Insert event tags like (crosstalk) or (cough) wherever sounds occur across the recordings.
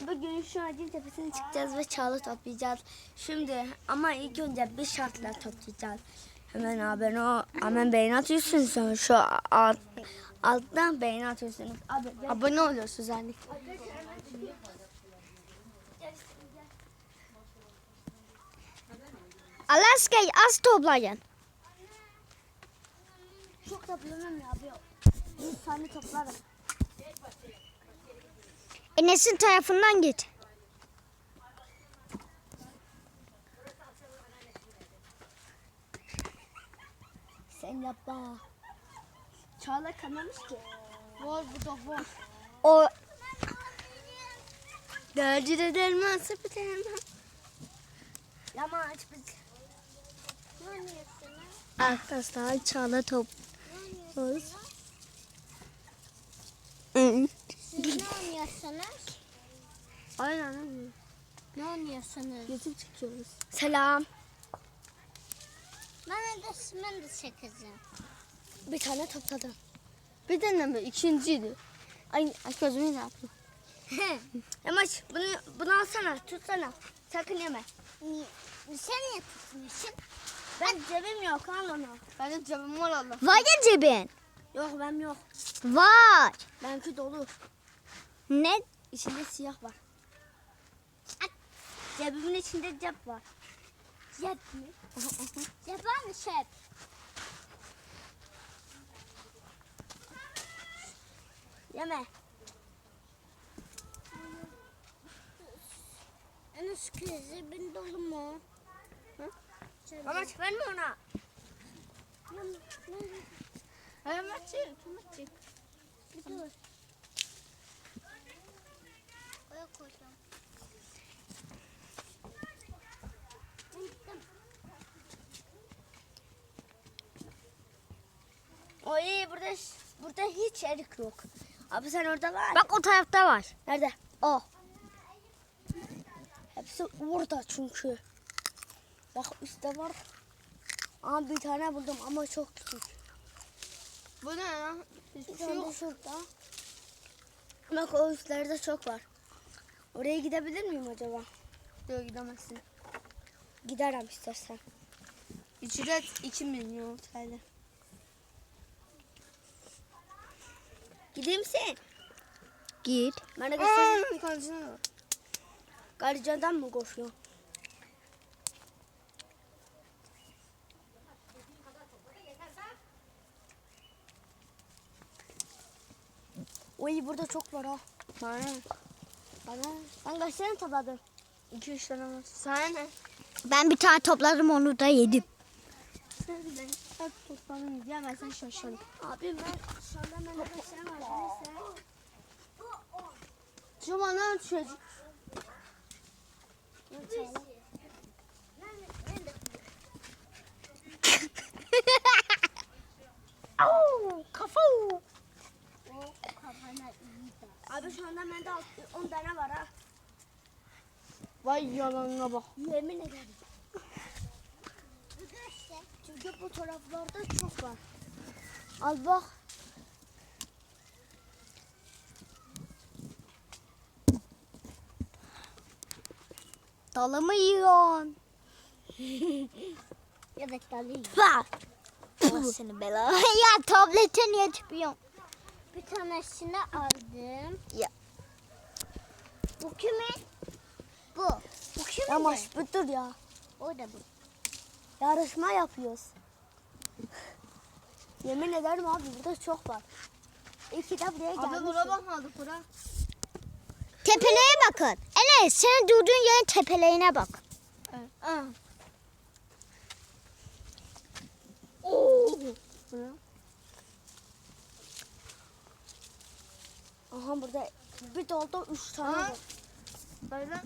Bugün şu ağacın tepesine çıkacağız ve çağla toplayacağız. Şimdi ama ilk önce bir şartla toplayacağız. Hemen abone ol, hemen beğeni atıyorsunuz sonra şu alt, alttan beğeni atıyorsunuz. Abi, Abone oluyorsunuz yani. Alaska'yı az toplayın. Çok toplamam ya abi. Bir tane toplarım. Enes'in tarafından git. Sen yapma. Çağla kanamış ki. Var bu da var. O Dördü de derman sepeti hemen. Yama aç biz. arkadaşlar çağla top. Ne oynuyorsunuz? Aynen. Ne oynuyorsunuz? YouTube çekiyoruz. Selam. Ben de ben de çekeceğim. Bir tane topladım. Bir tane mi? İkinciydi. Ay, ay gözümü ne yaptım? (laughs) Yamaç bunu, bunu alsana tutsana. Sakın yeme. Niye? Sen niye tutmuyorsun? Ben cebim yok al onu. Ben de cebim var Allah. Var ya cebin. Yok ben yok. Var. Benimki dolu. Ne? İçinde siyah var. Cebimin içinde cep var. Cep mi? (laughs) Cep var mı cep? Yeme. Enes cebin dolu mu? Yamaç verme ona. Hemen çek. Hemen çek. Bir dur. Oraya koyacağım. Unuttum. Oy burada burada hiç erik yok. Abi sen orada var. Bak o tarafta var. Nerede? O. Hepsi orada çünkü. Bak üstte var. Ama bir tane buldum ama çok küçük. Bu ne lan? Bir Hiçbir şey tane de yok. şurada. Bak o üstlerde çok var. Oraya gidebilir miyim acaba? Yok gidemezsin. Giderim istersen. Ücret 2 milyon TL. Gideyim sen. Git. Kancına bak. Gardiyandan mı koşuyor? Oy burada çok var ha. Bana? Bana. Ben kaç tane topladım? 2-3 tane var. Sana ne? Ben bir tane topladım onu da yedim. Sen de hep toplanın diyemezsen şaşırırım. Abi ben şu anda kaç tane var? Neyse. Şu bana çocuk. Kafa. Abi şu anda bende 10 tane var ha. Vay yalanına bak. Yemin ederim. Çünkü bu taraflarda çok var. Al bak. Dalımı yiyorsun. Evet dalayım. Bak. Allah seni bela. (laughs) ya tablete niye çıkıyorsun? Bir tanesini aldım. Ya. Bu kimin? Bu. Bu kimin? Bir dur ya. O da bu. Yarışma yapıyoruz. Yemin ederim abi burada çok var. İki de buraya Abi gelmiş. bura bakmadık bura. Tepelere bakın. Enes senin durduğun yerin tepelerine bak. Evet. Aa. Oo. Bura. Aha burada bir dolda üç tane var. Böyle.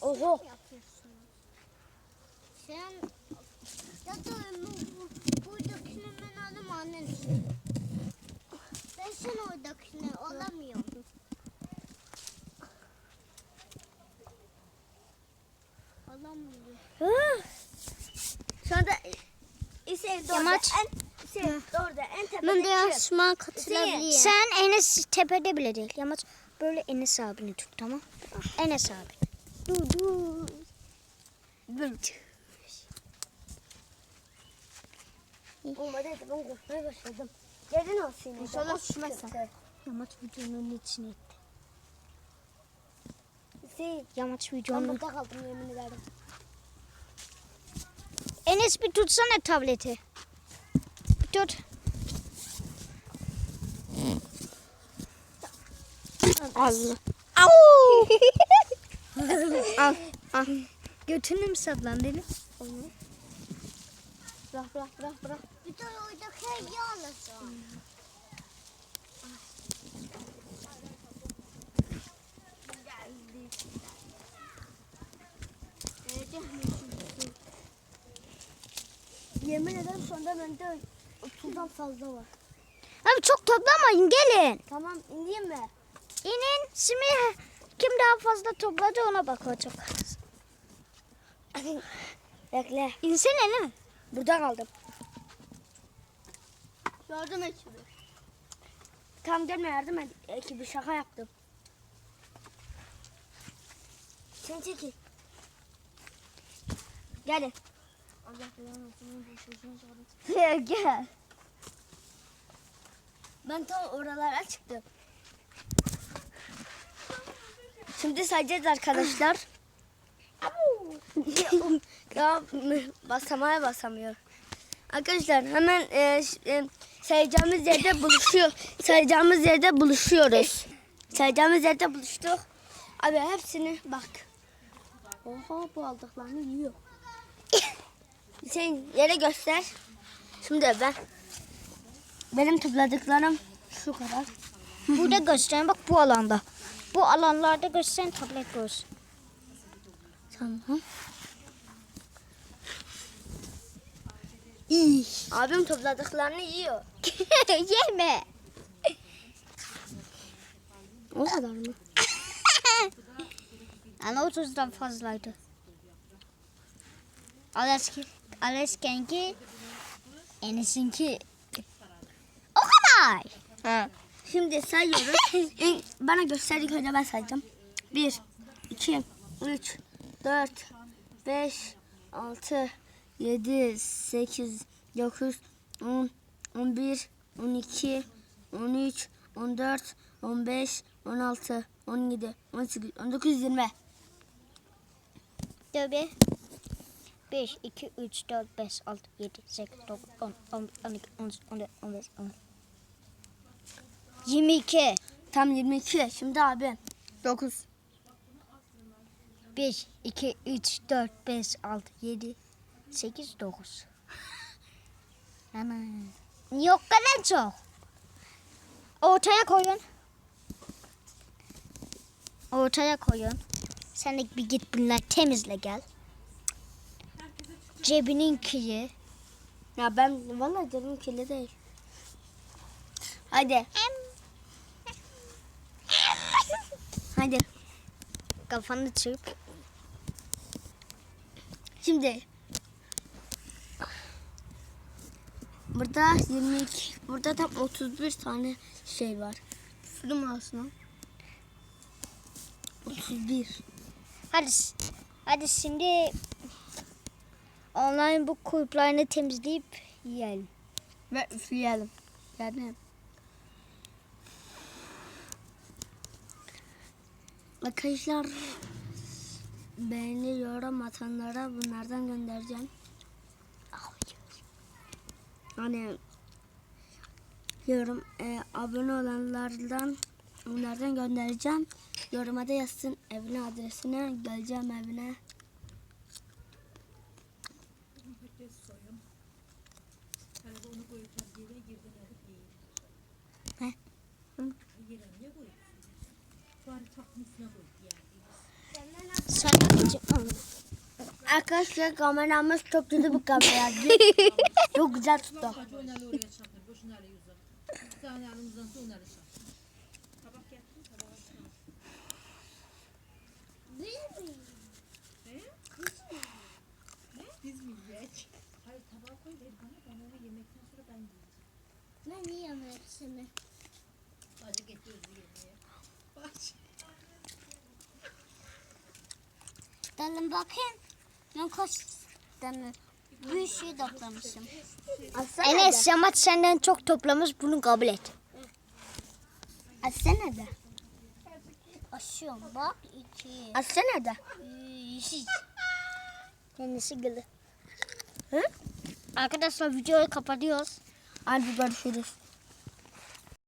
Oho. Sen ya da bu, buradakini ben alayım annen. Ben sen oradakini alamıyorum. Alamıyorum. İse Hüseyin doğru. Yamaç. En, Hüseyin doğru. En tepede Ben de çık. katılabilirim. Sen Enes tepede bile değil. Yamaç böyle Enes abini tut tamam. Enes abi. Dur dur. Olmadı ben korkmaya başladım. Gelin olsun. yine de. İnşallah düşmezsen. Yamaç videonun içine etti. Hüseyin. Yamaç Ben videonun. burada kaldım yemin ederim. Enes bir tutsana tableti. Bir tut. Allah. Au! (laughs) al, al. Götünü mü saplandı Enes? Bırak bırak bırak bırak. De oradaki yanasın. Yemin ederim sonunda bende 30'dan fazla var. Abi çok toplamayın gelin. Tamam ineyim mi? İnin şimdi kim daha fazla topladı ona bakacak. (laughs) Bekle. İnsene lan. Burada kaldım. Yardım şimdi. Tam gelme yardım et. Ekibi şaka yaptım. Sen çekil. Gelin. Allah belanı. (laughs) Gel. Ben tam oralara çıktım. Şimdi sayacağız arkadaşlar. (laughs) ya basamaya basamıyor. Arkadaşlar hemen e, e, sayacağımız yerde buluşuyor. sayacağımız yerde buluşuyoruz. sayacağımız yerde buluştuk. Abi hepsini bak. Oha bu aldıklarını yiyor. (coughs) Sen yere göster. Şimdi ben benim topladıklarım şu kadar. Burada gösterin bak bu alanda. Bu alanlarda gösterin tablet görsün. Tamam. Abim topladıklarını yiyor. (laughs) Yeme. O kadar mı? (laughs) Yani 30'dan fazlaydı. Aleski, Aleskenki, Enes'inki o kadar. Ha. Şimdi sayıyoruz. (laughs) Bana gösterdik önce ben sayacağım. 1, 2, 3, 4, 5, 6, 7, 8, 9, 10, 11, 12, 13, 14, 15, 16, 17, 18, 19, 20. Tabii. 5, 2, 3, 4, 5, 6, 7, 8, 9, 10, 11, 12, 13, 14, 15, 16. 22. Tam 22. Şimdi abi. 9. 1, 2, 3, 4, 5, 6, 7, 8, 9. Ana. O kadar çok? Ortaya koyun. Ortaya koyun. Sen de bir git bunları temizle gel. Cebininkiyi. Ya ben vallahi canım kirli değil. Hadi. Hadi. Kafanı çırp. Şimdi burada 22 burada tam 31 tane şey var. Mu alsın 31. Hadi, hadi şimdi online bu kulüplerini temizleyip yiyelim. Ve üfleyelim. Yani Arkadaşlar beğeni yorum atanlara bunlardan göndereceğim. Hani yorum e, abone olanlardan onlardan göndereceğim. Yoruma da yazsın evine adresine geleceğim evine. Sen Arkadaşlar kameramız çok kötü bir kamera. (laughs) çok güzel tuttu. Ben yiyeyim hepsini. Dalın bakayım. Ben kaç tane bir şey toplamışım. Enes Yamat senden çok toplamış bunu kabul et. Atsana da. Aşıyorum bak iki. Atsana da. Üç. Kendisi. Hı? Arkadaşlar videoyu kapatıyoruz. Hadi görüşürüz.